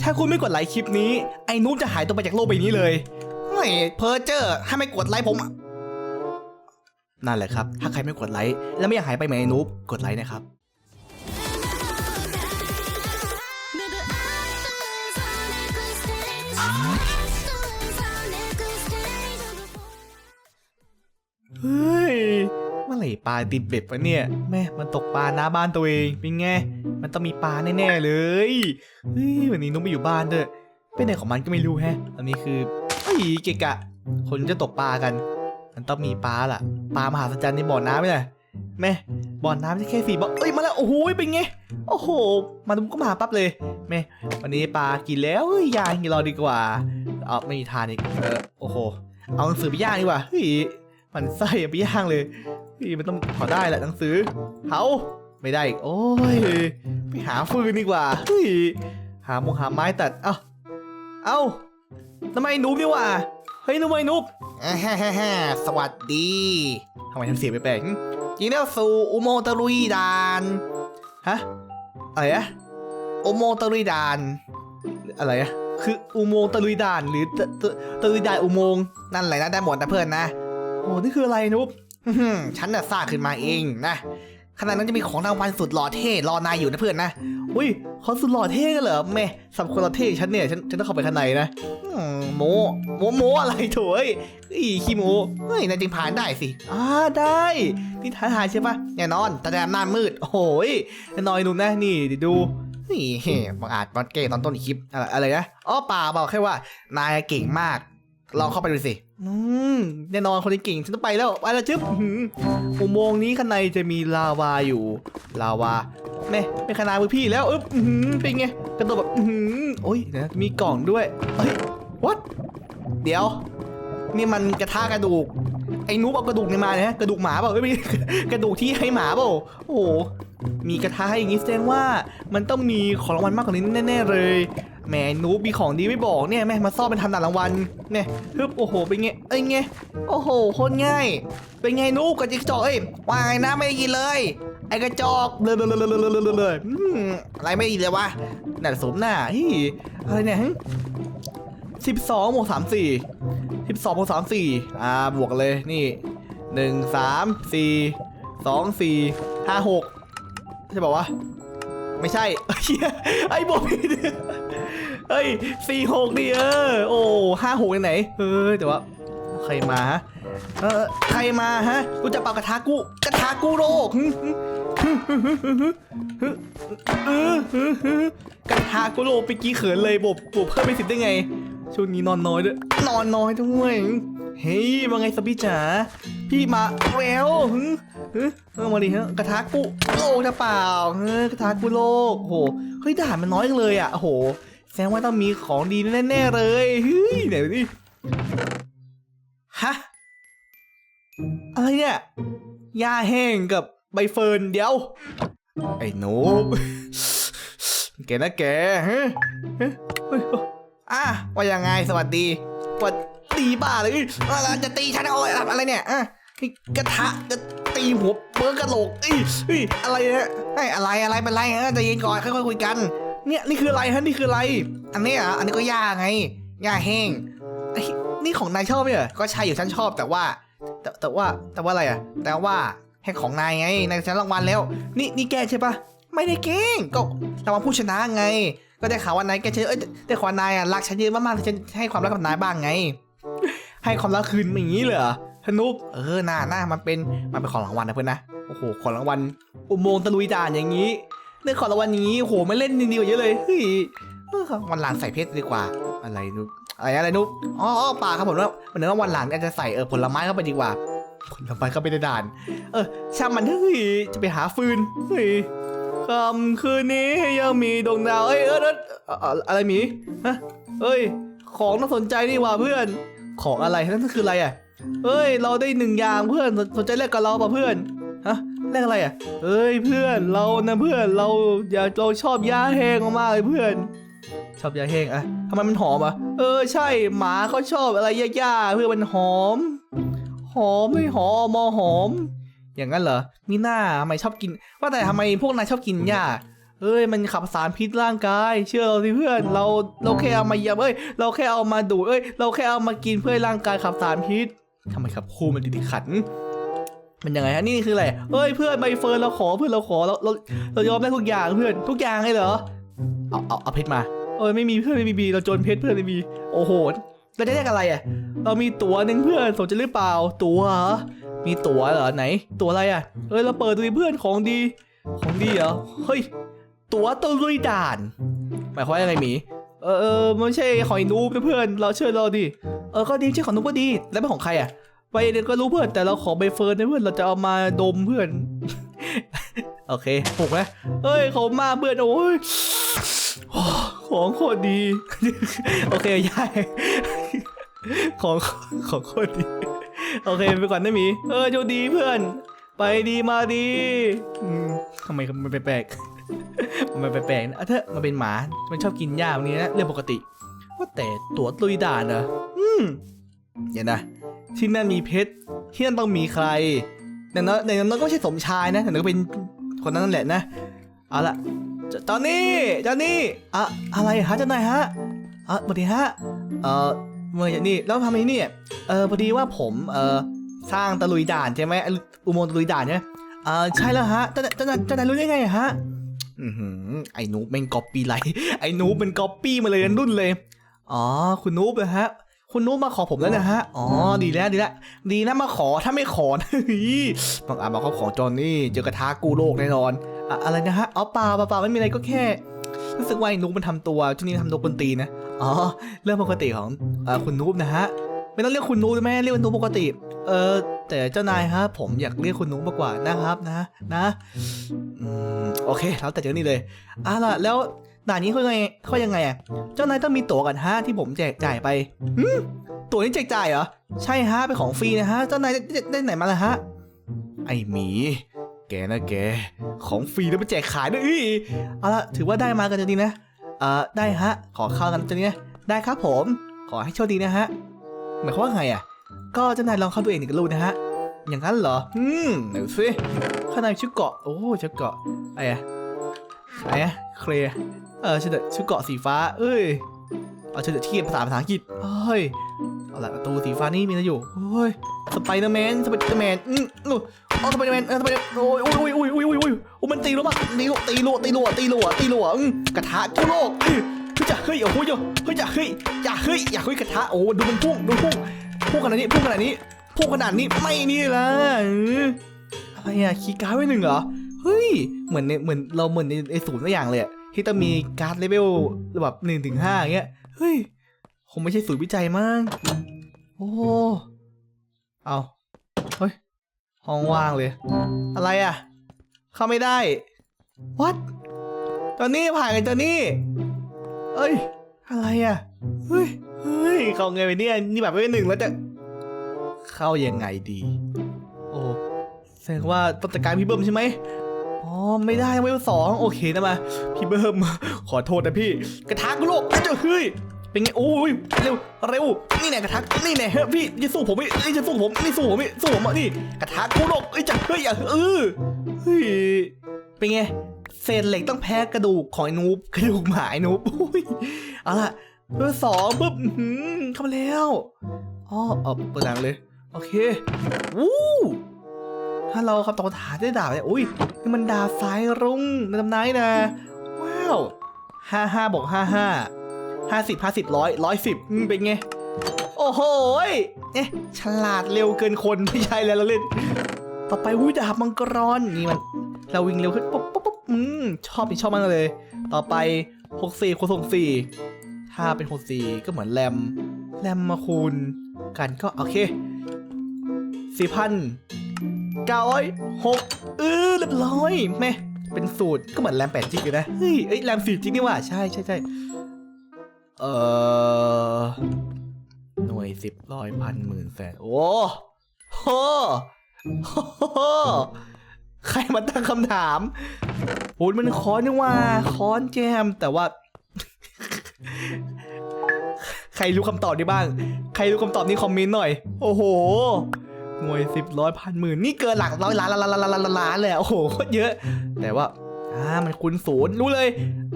ถ้าคุณไม่กดไลค์คลิปนี้ ไอ้นุ๊กจะหายตัวไปจากโลกใบนี้เลยเฮ้ยเพอร์เจอร์ให้ไม่กดไลค์ผมนั่นแหละครับ ถ้าใครไม่กดไลค์แล้วไม่อยากหายไปเหมือนไอ้นุ๊กกดไลค์นะครับ ไหร่ปลาติดเบ็ดวะเนี่ยแม่มันตกปลาหน้าบ้านตัวเองเป็นไงมันต้องมีปลาแน่ๆเลยเฮ้ยวันนี้นุ๊กไม่อยู่บ้านด้วยไปไหนของมันก็ไม่รู้แฮะอันนี้คือเฮ้ยเกะกะ คนจะตกปลากัน มันต้องมีปลาล่ะปลามหาสัจจรรย์ในบ่อน้ำไหมล่ะแม่บ่อน้ำที่แค่สี่บ่อเอ้ยมาแล้วโอ้โหเป็นไงโอ้โหมาดุมก็มาปั๊บเลยแม่วันนี้ปลากินแล้วเฮ้ยยางกินรอดีกว่าเอาไม่มีทานอีกเออโอ้โหเอาหนังสือไปย่างดีกว่าเฮ้ยมันไส้ไปย่างเลย นี่มันต้องขอได้แหละหนังสือเผาไม่ได้อีกโอ้ยไปหาฟืนดีกว่าเฮ้ยหามงหาไม้ตัด เอ้า เอ้าทำไมนุ๊บนี่วะเฮ้ยนุ๊บไอ้นุ๊บอ่าฮ่าฮ่าฮ่าสวัสดีทำไมทำเสียงแปลกๆหึยินดีต้อนรับสู่อุโมงค์ตะลุยดานฮะอะไรอะอุโมงค์ตะลุยดาน อะไรอะคืออุโมงค์ตะลุยดานหรือตะตะตะลุยดานอุโมงค์นั่นแหละนะได้หมดนะเพื่อนนะโอ้นี่คืออะไรนุ๊บอื้อหือ ฉันน่ะสร้างขึ้นมาเองนะขณะนั้นจะมีของรางวัลสุดหล่อเท่รอนายอยู่นะเพื่อนนะ อุ้ยเขาสุดหล่อเท่กันเหรอแม่สำหรับคนหล่อเท่ฉันเนี่ยฉันฉันต้องเข้าไปข้างในนะโมโมโมอะไรโถยอีขี้โมเฮ้ยนายจึงผ่านได้สิอ่าได้นี่ท้าทายใช่ปะแน่นอนแต่แดมหน้ามืด โอ้โหยแน่นอนหนุ่มนะนี่ดิดูนี่บังอาจบังเก้ตอนต้นคลิปอะไรนะอ๋อป่าบอกแค่ว่านายเก่งมาก ลองเข้าไปดูสิอืมแน่นอนคนนี้เก่งฉันต้องไปแล้วไปแล้วจึ๊บอุโมงค์นี้ข้างในจะมีลาวาอยู่ ลาวาแม่เป็นขนาดมือพี่แล้วอึ๊บเป็นไงกระโดดแบบอื้อหือโอ้ยนะมีกล่องด้วยเฮ้ย what เดี๋ยว นี่มันกระทะกระดูก ไอ้นุ๊บเอากระดูกนี่มาเนี่ยกระดูกหมาเปล่าเฮ้ยไม่กระดูกที่ให้หมาเปล่าโอ้โหมีกระทะให้อย่างงี้แสดงว่ามันต้องมีของรางวัลมากกว่านี้แน่ๆเลย แหมนุ๊บมีของดีไม่บอกเนี่ยแม่มาซ่อนเป็นทำหนักรางวัลเนี่ยฮึบโอ้โหเป็นไงเอ้ยไงโอ้โหโคตรง่าย เป็นไงนุ๊บกับจิ๊กจอกเอ้ยว่าไงนะไม่ได้ยินเลย ไอ้กระจอกเลยเลยเลยเลยเลยเลยอะไรไม่ด้ยินเลยวะหนั่นสมหน้าฮ้ยอะไรเนี่ยสิบสองบวกสามสี่สิบสองบวกสามสี่อ่าบวกเลยนี่หนึ่งสามสี่สองสี่ห้าหกใช่ป่าวะไม่ใช่ไอ้บวกผิด เฮ้ยสี่หกดิเออ โอ้ห้าหกไหนเฮ้ยแต่ว่าใครมาฮะเออใครมาฮะ กูจะเป่ากระทะกูกระทะกูโรคกระทะกูโรคไปกี้เขินเลยบบบบเพิ่มไปสิบได้ไงช่วงนี้นอนน้อยด้วยนอนน้อยด้วยเฮ้ยมาไงสพี่จ๋าพี่มาแววเออมาดิฮะกระทะกูโลกจะเปล่าเฮ้ยกระทะกูโลกโอ้โหเฮ้ยด่านมันน้อยเลยอะโอ้โห แสดงว่าต้องมีของดีแน่ๆเลยเฮ้ยไหนดูดิฮะอะไรเนี่ยหญ้าแห้งกับใบเฟิร์นเดี๋ยว ไอ้หนูแกนะแกฮะฮะเฮ้ยอะว่ายังไงสวัสดีวัดตีบ้าเลยอะไรจะตีฉันเอาอะไรเนี่ยอะกระทะจะตีหัวเปิ้กระโหลกอ้ยอะไรเนี่ยไอ้อะไรอะไรเป็นไรฮะใจเย็นก่อนค่อยๆคุยกัน เนี่ยนี่คืออะไรฮะนี่คืออะไร อันนี้อะอันนี้ก็หญ้าไงหญ้าแห้งไอ้นี่ของนายชอบไหมเหรอก็ใช่อยู่ฉันชอบแต่ว่า แต่แต่ว่าแต่ว่าอะไรอะ แต่ว่าให้ของนายไงนายชนะรางวัลแล้ว นี่นี่แกใช่ปะไม่ได้เก่งก็รางวัลผู้ชนะไง ก็ได้ข่าวว่านายแกเชเอ้ยได้ข่าวนายอะรักฉันเยอะมากๆฉันให้ความรักกับนายบ้างไง ให้ความรักคืนอย่างนี้เหรอธนุกเออหน่าหน่ามันเป็นมันเป็นของรางวัลนะเพื่อนนะโอ้โหของรางวัลอุโมงค์ตะลุยด่านอย่างนี้ ได้ของรางวัลนี้โหไม่เล่นดีๆกว่าเยอะเลยเฮ้ยวันหลานใส่เพชรดีกว่า อะไรนุกอะไรอะไรนุกอ๋ออ๋อป่าครับผมว่าวันนี้วันหลังอาจจะใส่เออผลไม้เข้าไปดีกว่า ผลไม้เข้าไปในด่าน เออช่างมันเฮ้ยจะไปหาฟืนเฮ้ยค่ำคืนนี้ยังมีดวงดาวเอ้ยเออเอออะไรหมีฮะเอ้ย ของน่าสนใจนี่ว่าเพื่อน ของอะไรนั่นคืออะไรอะเอ้ย เราได้หนึ่งอย่างเพื่อนสนใจแลกกับเราป่ะเพื่อน ฮะแลกอะไรอะเอ้ยเพื่อนเรานะเพื่อนเราอยากเราชอบยาแห้งมากเลยเพื่อน ชอบยาแห้งอะทำไมมันหอมอะ เออใช่หมาเขาชอบอะไรยาๆเพื่อมันหอม หอมไม่หอมมอหอม อย่างนั้นเหรอมีหน้าทำไมชอบกิน ว่าแต่ทำไมพวกนายชอบกินหญ้าเฮ้ยมันขับสารพิษร่างกาย เชื่อเราสิเพื่อน เราเราแค่เอามายี่ยมเอ้ยเราแค่เอามาดูดเอ้ยเราแค่เอามากินเพื่อให้ร่างกายขับสารพิษทำไมครับครูมันติดขัน มันยังไงฮะนี่คืออะไรเฮ้ยเพื่อนใบเฟิร์นเราขอเพื่อนเราขอเราเราเรายอมได้ทุกอย่างเพื่อนทุกอย่างเลยเหรอเอาเอาเอาเพชรมาเอ้ยไม่มีเพื่อนไม่มีบีเราจนเพชรเพื่อนไม่มีโอ้โหเราจะได้อะไรอะ เรามีตั๋วหนึ่งเพื่อนสนใจหรือเปล่า ตั๋วเหรอมีตั๋วเหรอไหน ตั๋วอะไรอะเอ้ยเราเปิดดูเพื่อนของดีของดีเหรอเฮ้ยตั๋วตะลุยด่าน หมายความว่ายังไงหมีเออเออไม่ใช่ของนูบนะเพื่อน เราเชื่อเราดิเออก็ดีไม่ใช่ของนูบก็ดีแล้วเป็นของใครอะ ไปเดี๋ยวก็รู้เพื่อน แต่เราขอใบเฟิร์นนะเพื่อนเราจะเอามาดมเพื่อน โอเคปลุกนะเฮ้ยเขามาเพื่อนโอ้ยของโคตรดี โอเคยายของของโคตรดี โอเคไปก่อนนะหมี เออโชคดีเพื่อน ไปดีมาดีอืมทำไมมันแปลกๆมันแปลกๆนะอะเถอะมันเป็นหมา มันชอบกินหญ้าวันนี้นะเรื่องปกติ ว่าแต่ตัวตุยด่านเหรออืม เดี๋ยวนะ ที่นั่นมีเพชรที่นั่นต้องมีใครแต่นั้นแต่นั้นก็ไม่ใช่สมชายนะแต่นั้นก็เป็นคนนั้นนั่นแหละนะ เอาละจตอนนี้จอนนี่อะอะไรฮะจ้านายฮะอะสวัสดีฮะ เอ่อเมื่ออย่างนี้แล้วทำไมเนี่ยเออพอดีว่าผมเออสร้างตะลุยด่านใช่ไหมอุโมงค์ตะลุยด่านเนี่ยเออใช่แล้วฮะจ้านจ้านจ้านายรู้ได้ไงฮะอือหือไอ้นูบเป็นก๊อปปี้ไรไอ้นูบเป็นก๊อปปี้มาเลยรุ่นเลย อ๋อ คุณนูบนะฮะ คุณนูบมาขอผมแล้วนะฮะ อ๋อ ดีแล้วดีแล้วดีนะมาขอถ้าไม่ขอนะเฮ้ยบางอาจมาเขาขอจอนนี่ เจอกระทะกูโลกแน่นอน อะอะไรนะฮะอ๋อเปล่าเปล่าเปล่าไม่มีอะไรก็แค่รู้สึกว่าไอ้นูบมันทำตัวช่วงนี้ทำตัวกวนตีนนะ อ๋อ เรื่องปกติของเอ่อคุณนูบนะฮะ ไม่ต้องเรียกคุณนูบได้ไหมเรียกว่านูบปกติ เออแต่เจ้านายฮะผมอยากเรียกคุณนูบมากกว่านะครับนะนะ อืมโอเคแล้วแต่เจ้านี่เลยอะล่ะแล้ว ด่านนี้เขายังไงเขายังไงอะ เจ้านายต้องมีตั๋วกันฮะที่ผมแจกจ่ายไปหืมตั๋วนี้แจกจ่ายเหรอ ใช่ฮะเป็นของฟรีนะฮะ เจ้านายได้ได้ไหนมาละฮะ ไอหมี แกนะแก ของฟรีแล้วมาแจกขายด้วยอีเอาละถือว่าได้มากันจะดีนะ เอ่อได้ฮะ ขอเข้ากันจะเนี่ยได้ครับผม ขอให้โชคดีนะฮะ หมายความว่าไงอะ ก็เจ้านายลองเข้าดูเองหนึ่งก็รู้นะฮะ อย่างนั้นเหรอ อืมหนูสิข้างในชุดเกาะ โอ้ชุดเกาะไอ้อะไอ้อะเคลีย เออชุดเดชุดเกาะสีฟ้า เอ้ยเอาชุดเดที่ภาษาภาษาอังกฤษเฮ้ยเอาละประตูสีฟ้านี่มีอะไรอยู่เฮ้ยสไปเดอร์แมนสไปเดอร์แมนอืมอู้อ๋อสไปเดอร์แมนเออสไปเดอร์โอ้ยโอ้ยโอ้ยโอ้ยโอ้ยโอ้ยโอ้ยมันตีรัวมากตีรัวตีรัวตีรัวตีรัวตีรัวอืมกระทะทั่วโลกเฮ้ยจะเฮ้ยโอ้โหเฮ้ยจะเฮ้ยอย่าเฮ้ยอย่าเฮ้ยกระทะโอ้ดูมันพุ่งดูพุ่งพุ่งขนาดนี้พุ่งขนาดนี้พุ่งขนาดนี้ไม่นี่ละอะไรอะคีย์การ์ดไว้หนึ่งเหรอเฮ้ยเหมือนในเหมือนเราเหมือนในในศูนย์ตัวอย่างเลยอะ ที่ต้องมีการ์ดเลเวลแบบหนึ่งถึงห้าอย่างเงี้ย เฮ้ย คงไม่ใช่ศูนย์วิจัยมั้ง โอ้ เอาเฮ้ย ห้องว่างเลย อะไรอะเข้าไม่ได้ what ตอนนี้ผ่านกันตอนนี้เอ้ย อะไรอะเฮ้ย เฮ้ย เข้าไงไปเนี่ย นี่แบบไม่หนึ่งแล้วจะ เข้ายังไงดี โอ้แสดงว่าต้องจัดการพี่เบิ้มใช่ไหม อ๋อไม่ได้เวลสองโอเคนะมาพี่เบิ้มขอโทษนะพี่ กระทากกูโลกเจ้าเฮ้ยเป็นไงโอ้ยเร็วเร็วนี่แน่กระทากนี่แน่เฮ้ยพี่จะสู้ผมไม่นี่จะสู้ผมนี่สู้ผมไม่สู้ผมอะนี่กระทากกูโลกเอ้ยจะเฮ้ยอย่าเออเฮ้ยเป็นไงเศษเหล็กต้องแพ้กระดูกของไอ้นูบกระดูกหมาไอ้นูบอุ้ยเอาล่ะเบอร์สองปุ๊บหือเข้ามาแล้วอ๋อเอาเปิดหนังเลย โอเควู้ ถ้าเราขับต่อฐานได้ดาบเนี่ยอุ้ยนี่มันดาบสายรุ้งในตำนานนะ ว้าวห้าห้าบอกห้าห้าห้าสิบห้าสิบร้อยร้อยสิบเป็นไง โอ้โหเอ๊ะฉลาดเร็วเกินคนไม่ใช่แล้วเราเล่น ต่อไปวุ้ยดาบมังกรนี่มัน เราวิ่งเร็วขึ้นปุ๊บปุ๊บปุ๊บอืมชอบนี่ชอบมากเลย ต่อไป64คูณ64ถ้าเป็น64ก็เหมือนแรมแรมมาคูณกันก็โอเค4,000 906 เออเรียบร้อยแม่เป็นสูตรก็เหมือนแรม8จิกอยู่นะเฮ้ยเอ้ยแรม4จิกนี่ว่าใช่ใช่ใช่เออหน่วยสิบร้อยพันหมื่นแสนโอ้โหโหใครมาตั้งคำถามโอ้มันค้อนนี่ว่าค้อนแจมแต่ว่า ใครรู้คำตอบได้บ้าง ใครรู้คำตอบนี่คอมเมนต์หน่อย โอ้โห หน่วยสิบร้อยพันหมื่นนี่เกินหลักร้อยล้านล้านล้านล้านล้านล้านเลยโอ้โหโคตรเยอะ แต่ว่าอ่ามันคูณศูนย์รู้เลย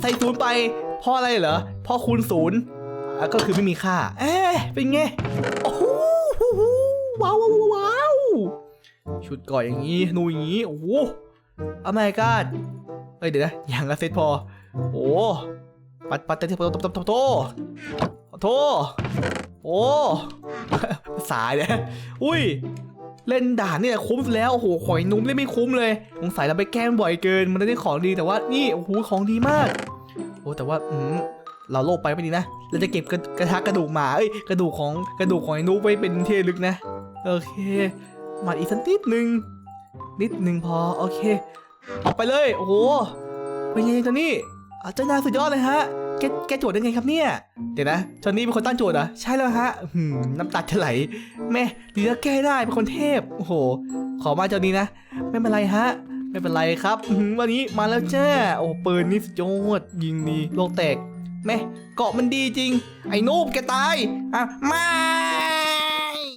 ใส่ศูนย์ไปเพราะอะไรเหรอเพราะคูณศูนย์ก็คือไม่มีค่า เอ๊ะเป็นไงโอ้โหว้าวว้าวชุดก่อนอย่างนี้นูอย่างนี้โอ้โหอเมริกาเอ้ยเดี๋ยวนะอย่างละเซตพอ โอ้ปัดปัดแต่ที่โตโตโตโตโตโอ้ภาษาเนี่ยอุ้ย เล่นด่านเนี่ยคุ้มแล้วโอ้โหขอยนุ่มเล่นไม่คุ้มเลยสงสัยเราไปแกล้มบ่อยเกิน มันได้ของดีแต่ว่านี่โอ้โหของดีมากโอ้แต่ว่าอืมเราโลภไปไม่ดีนะเราจะเก็บกระกระทะกระดูกหมาเอ้ยกระดูกของกระดูกของไอ้นุ๊กไว้เป็นที่ลึกนะโอเคมาอีกสักนิดนึงนิดนึงพอโอเค ออกไปเลยโอ้โหเป็นไงตัวนี้อาจารย์นาสุดยอดเลยฮะ แกแกโจทย์ได้ไงครับเนี่ย เดี๋ยวนะจอนนี่เป็นคนตั้งโจทย์เหรอ ใช่แล้วฮะหืมน้ำตาจะไหล แม่ดีแล้วแก้ได้เป็นคนเทพ โอ้โห ขอมาเจ้านี้นะ ไม่เป็นไรฮะ ไม่เป็นไรครับวันนี้มาแล้วจ้า โอ้ปืนนี่สุดยอดยิงดีโลกแตก แม่เกาะมันดีจริง ไอ้นูบแกตาย อะ มา